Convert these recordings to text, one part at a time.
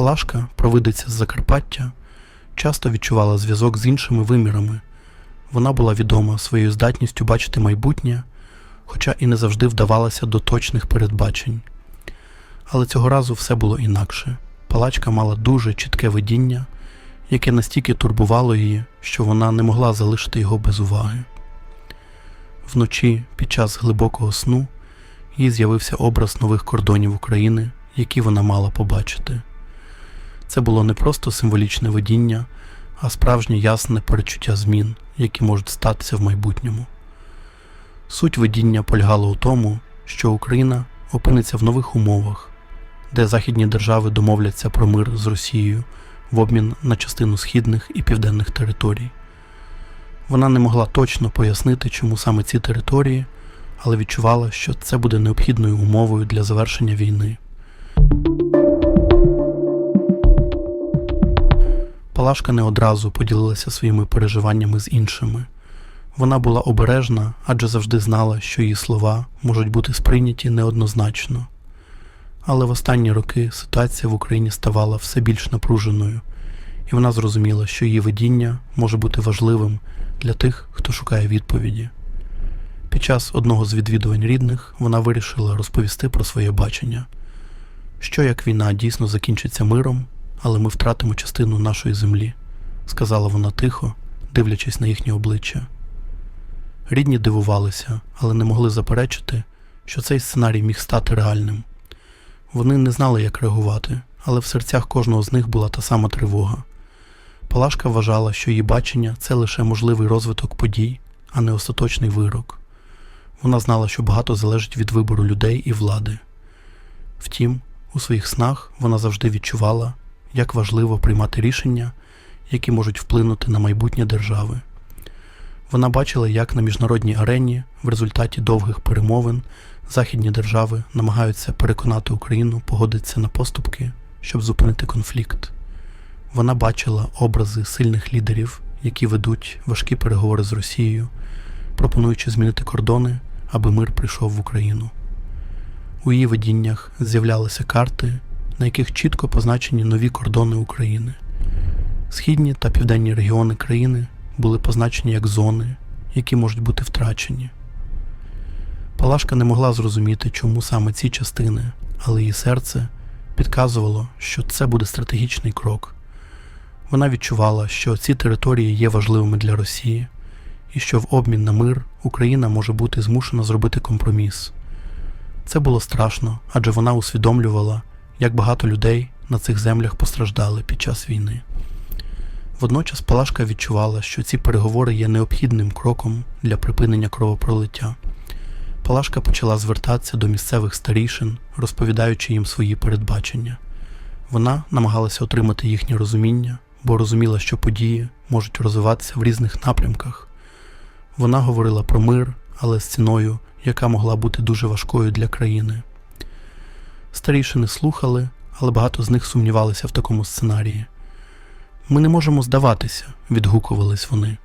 Палашка, провидиця з Закарпаття, часто відчувала зв'язок з іншими вимірами. Вона була відома своєю здатністю бачити майбутнє, хоча і не завжди вдавалася до точних передбачень. Але цього разу все було інакше. Палачка мала дуже чітке видіння, яке настільки турбувало її, що вона не могла залишити його без уваги. Вночі, під час глибокого сну, їй з'явився образ нових кордонів України, які вона мала побачити. Це було не просто символічне видіння, а справжнє ясне перечуття змін, які можуть статися в майбутньому. Суть видіння полягала у тому, що Україна опиниться в нових умовах, де західні держави домовляться про мир з Росією в обмін на частину східних і південних територій. Вона не могла точно пояснити, чому саме ці території, але відчувала, що це буде необхідною умовою для завершення війни. Палашка не одразу поділилася своїми переживаннями з іншими. Вона була обережна, адже завжди знала, що її слова можуть бути сприйняті неоднозначно. Але в останні роки ситуація в Україні ставала все більш напруженою, і вона зрозуміла, що її видіння може бути важливим для тих, хто шукає відповіді. Під час одного з відвідувань рідних вона вирішила розповісти про своє бачення, що як війна дійсно закінчиться миром, але ми втратимо частину нашої землі, сказала вона тихо, дивлячись на їхні обличчя. Рідні дивувалися, але не могли заперечити, що цей сценарій міг стати реальним. Вони не знали, як реагувати, але в серцях кожного з них була та сама тривога. Палашка вважала, що її бачення це лише можливий розвиток подій, а не остаточний вирок. Вона знала, що багато залежить від вибору людей і влади. Втім, у своїх снах вона завжди відчувала, як важливо приймати рішення, які можуть вплинути на майбутнє держави. Вона бачила, як на міжнародній арені в результаті довгих перемовин західні держави намагаються переконати Україну погодитися на поступки, щоб зупинити конфлікт. Вона бачила образи сильних лідерів, які ведуть важкі переговори з Росією, пропонуючи змінити кордони, аби мир прийшов в Україну. У її видіннях з'являлися карти, на яких чітко позначені нові кордони України. Східні та південні регіони країни були позначені як зони, які можуть бути втрачені. Палашка не могла зрозуміти, чому саме ці частини, але її серце підказувало, що це буде стратегічний крок. Вона відчувала, що ці території є важливими для Росії, і що в обмін на мир Україна може бути змушена зробити компроміс. Це було страшно, адже вона усвідомлювала, як багато людей на цих землях постраждали під час війни. Водночас Палашка відчувала, що ці переговори є необхідним кроком для припинення кровопролиття. Палашка почала звертатися до місцевих старішин, розповідаючи їм свої передбачення. Вона намагалася отримати їхнє розуміння, бо розуміла, що події можуть розвиватися в різних напрямках. Вона говорила про мир, але з ціною, яка могла бути дуже важкою для країни. Старішини слухали, але багато з них сумнівалися в такому сценарії. Ми не можемо здаватися, відгукувались вони.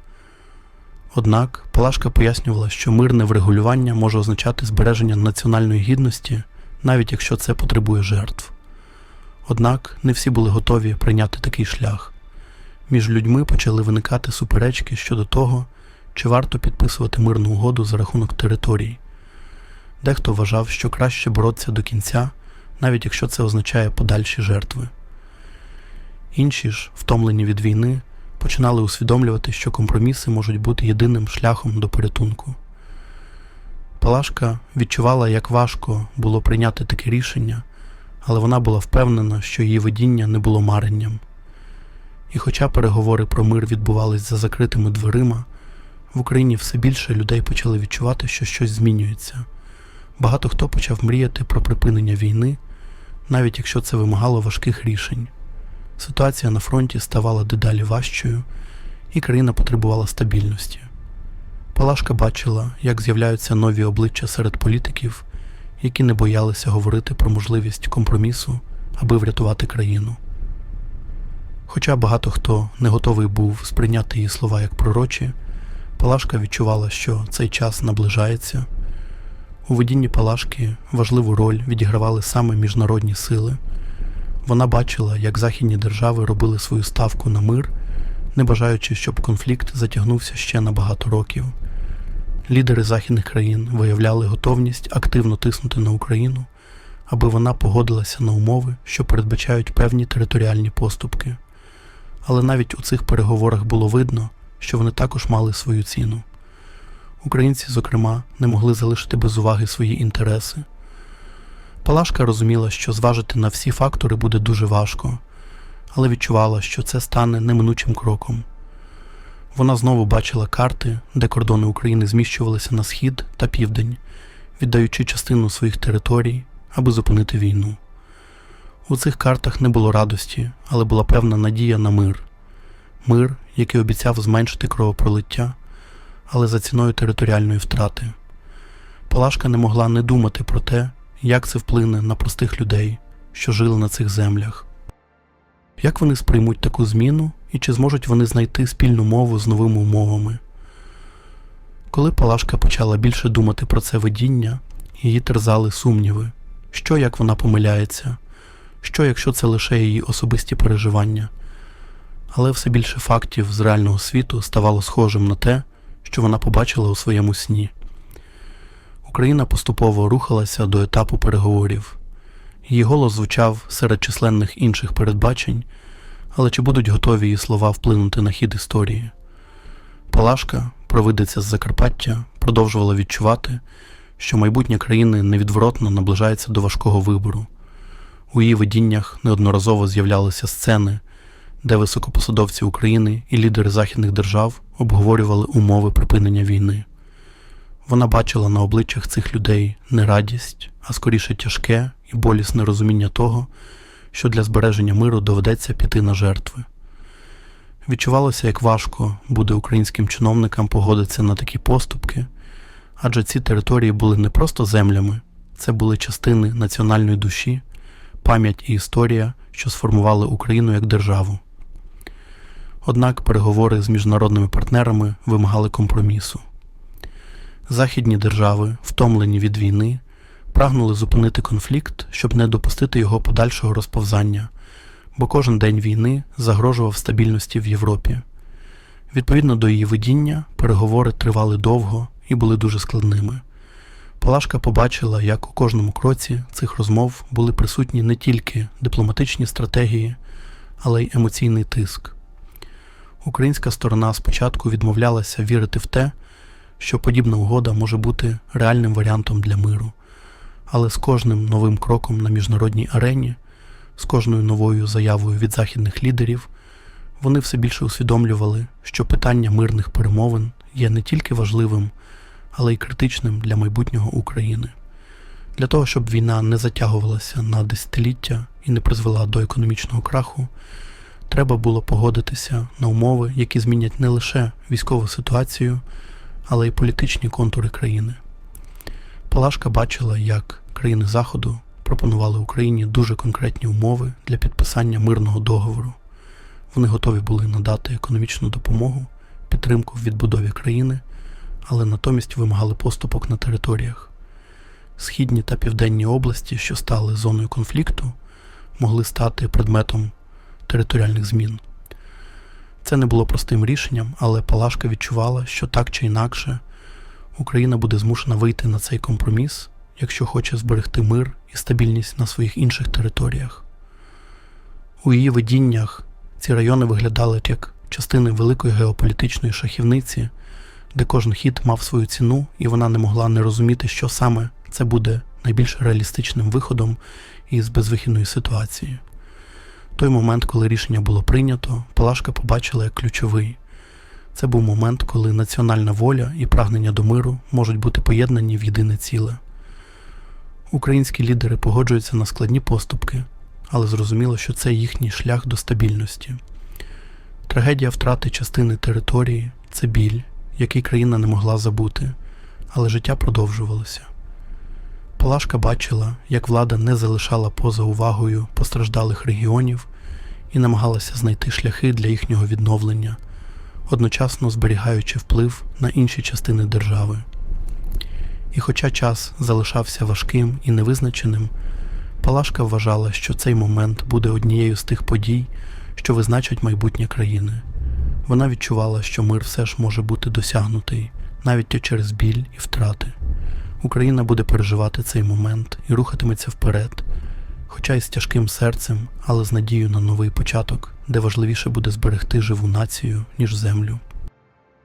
Однак Палашка пояснювала, що мирне врегулювання може означати збереження національної гідності, навіть якщо це потребує жертв. Однак не всі були готові прийняти такий шлях. Між людьми почали виникати суперечки щодо того, чи варто підписувати мирну угоду за рахунок територій. Дехто вважав, що краще боротися до кінця, навіть якщо це означає подальші жертви. Інші ж, втомлені від війни, починали усвідомлювати, що компроміси можуть бути єдиним шляхом до порятунку. Палашка відчувала, як важко було прийняти таке рішення, але вона була впевнена, що її видіння не було маренням. І хоча переговори про мир відбувались за закритими дверима, в Україні все більше людей почали відчувати, що щось змінюється. Багато хто почав мріяти про припинення війни, навіть якщо це вимагало важких рішень. Ситуація на фронті ставала дедалі важчою, і країна потребувала стабільності. Палашка бачила, як з'являються нові обличчя серед політиків, які не боялися говорити про можливість компромісу, аби врятувати країну. Хоча багато хто не готовий був сприйняти її слова як пророчі, Палашка відчувала, що цей час наближається. У видінні Палашки важливу роль відігравали саме міжнародні сили. Вона бачила, як західні держави робили свою ставку на мир, не бажаючи, щоб конфлікт затягнувся ще на багато років. Лідери західних країн виявляли готовність активно тиснути на Україну, аби вона погодилася на умови, що передбачають певні територіальні поступки. Але навіть у цих переговорах було видно, що вони також мали свою ціну. Українці, зокрема, не могли залишити без уваги свої інтереси. Палашка розуміла, що зважити на всі фактори буде дуже важко, але відчувала, що це стане неминучим кроком. Вона знову бачила карти, де кордони України зміщувалися на схід та південь, віддаючи частину своїх територій, аби зупинити війну. У цих картах не було радості, але була певна надія на мир. Мир, який обіцяв зменшити кровопролиття, але за ціною територіальної втрати. Палашка не могла не думати про те, як це вплине на простих людей, що жили на цих землях. Як вони сприймуть таку зміну і чи зможуть вони знайти спільну мову з новими умовами? Коли Палашка почала більше думати про це видіння, її терзали сумніви, що як вона помиляється, що якщо це лише її особисті переживання. Але все більше фактів з реального світу ставало схожим на те, що вона побачила у своєму сні. Україна поступово рухалася до етапу переговорів. Її голос звучав серед численних інших передбачень, але чи будуть готові її слова вплинути на хід історії? Палашка, провидиця з Закарпаття, продовжувала відчувати, що майбутнє країни невідворотно наближається до важкого вибору. У її видіннях неодноразово з'являлися сцени, де високопосадовці України і лідери західних держав обговорювали умови припинення війни. Вона бачила на обличчях цих людей не радість, а скоріше тяжке і болісне розуміння того, що для збереження миру доведеться піти на жертви. Відчувалося, як важко буде українським чиновникам погодитися на такі поступки, адже ці території були не просто землями, це були частини національної душі, пам'ять і історія, що сформували Україну як державу. Однак переговори з міжнародними партнерами вимагали компромісу. Західні держави, втомлені від війни, прагнули зупинити конфлікт, щоб не допустити його подальшого розповзання, бо кожен день війни загрожував стабільності в Європі. Відповідно до її видіння, переговори тривали довго і були дуже складними. Палашка побачила, як у кожному кроці цих розмов були присутні не тільки дипломатичні стратегії, але й емоційний тиск. Українська сторона спочатку відмовлялася вірити в те, що подібна угода може бути реальним варіантом для миру, але з кожним новим кроком на міжнародній арені, з кожною новою заявою від західних лідерів, вони все більше усвідомлювали, що питання мирних перемовин є не тільки важливим, але й критичним для майбутнього України. Для того, щоб війна не затягувалася на десятиліття і не призвела до економічного краху, треба було погодитися на умови, які змінять не лише військову ситуацію, але й політичні контури країни. Палашка бачила, як країни Заходу пропонували Україні дуже конкретні умови для підписання мирного договору. Вони готові були надати економічну допомогу, підтримку в відбудові країни, але натомість вимагали поступок на територіях. Східні та південні області, що стали зоною конфлікту, могли стати предметом територіальних змін. Це не було простим рішенням, але Палашка відчувала, що так чи інакше Україна буде змушена вийти на цей компроміс, якщо хоче зберегти мир і стабільність на своїх інших територіях. У її видіннях ці райони виглядали як частини великої геополітичної шахівниці, де кожен хід мав свою ціну, і вона не могла не розуміти, що саме це буде найбільш реалістичним виходом із безвихідної ситуації. Той момент, коли рішення було прийнято, Палашка побачила як ключовий. Це був момент, коли національна воля і прагнення до миру можуть бути поєднані в єдине ціле. Українські лідери погоджуються на складні поступки, але зрозуміло, що це їхній шлях до стабільності. Трагедія втрати частини території це біль, який країна не могла забути, але життя продовжувалося. Палашка бачила, як влада не залишала поза увагою постраждалих регіонів і намагалася знайти шляхи для їхнього відновлення, одночасно зберігаючи вплив на інші частини держави. І хоча час залишався важким і невизначеним, Палашка вважала, що цей момент буде однією з тих подій, що визначать майбутнє країни. Вона відчувала, що мир все ж може бути досягнутий, навіть через біль і втрати. Україна буде переживати цей момент і рухатиметься вперед, хоча й з тяжким серцем, але з надією на новий початок, де важливіше буде зберегти живу націю, ніж землю.